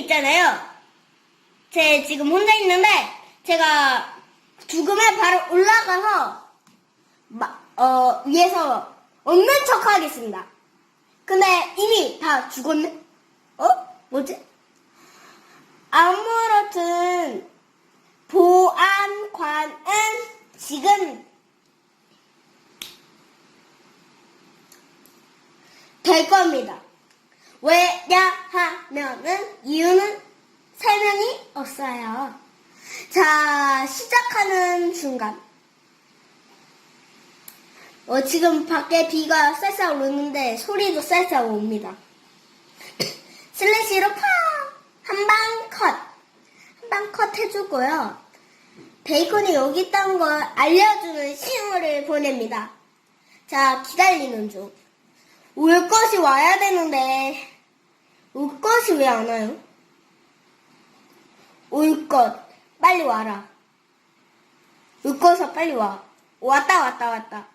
있잖아요. 제 지금 혼자 있는데 제가 죽으면 바로 올라가서 마- 어, 위에서 없는 척 하겠습니다. 근데 이미 다 죽었네? 어? 뭐지? 아무렇든 보안관은 지금 될 겁니다. 왜냐 하면은 이유는 설명이 없어요. 자, 시작하는 순간. 어, 지금 밖에 비가 쌀쌀 오는데 소리도 쌀쌀 옵니다. 슬래시로 팡! 한방 컷! 한 방 컷 해주고요. 베이컨이 여기 있다는 걸 알려주는 신호를 보냅니다. 자, 기다리는 중. 올 것이 와야 되는데, 올 것이 왜안 와요? 올 것, 빨리 와라. 올 것아, 빨리 와. 왔다, 왔다, 왔다.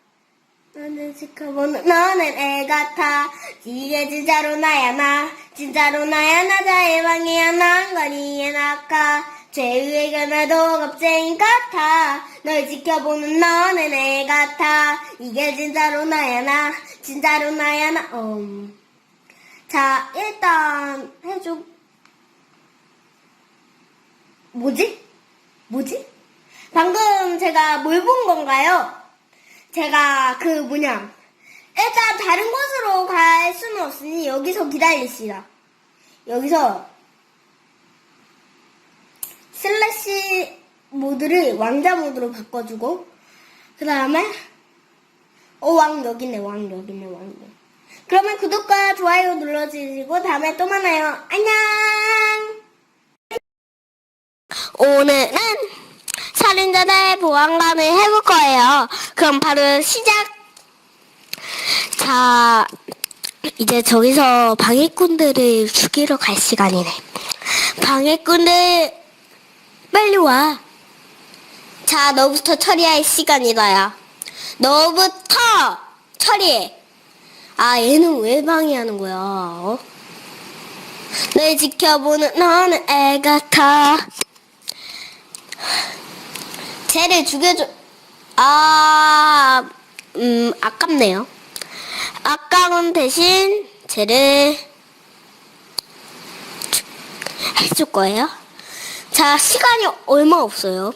너는 지켜보는 너는 애 같아 이게 진짜로 나야 나 진짜로 나야 나 자해방이야 난 거니에 낙하 죄의 견해도 겁쟁이 같아 널 지켜보는 너는 애 같아 이게 진짜로 나야 나 진짜로 나야 나 음. 자 일단 해줘 뭐지? 뭐지? 방금 제가 뭘 본 건가요? 제가 그 뭐냐 일단 다른 곳으로 갈 수는 없으니 여기서 기다리시다. 여기서 슬래시 모드를 왕자 모드로 바꿔주고 그 다음에 어왕 여기네 왕 여기네 왕 여기. 그러면 구독과 좋아요 눌러주시고 다음에 또 만나요. 안녕. 오늘은 살인자들 보안관을 해볼 거예요. 그럼 바로 시작. 자, 이제 저기서 방해꾼들을 죽이러 갈 시간이네. 방해꾼들, 빨리 와. 자, 너부터 처리할 시간이다, 야. 너부터 처리해. 아, 얘는 왜 방해하는 거야, 어? 널 지켜보는 너는 애 같아. 쟤를 죽여줘. 아, 음, 아깝네요. 아까운 대신 쟤를 죽- 해줄 거예요. 자, 시간이 얼마 없어요.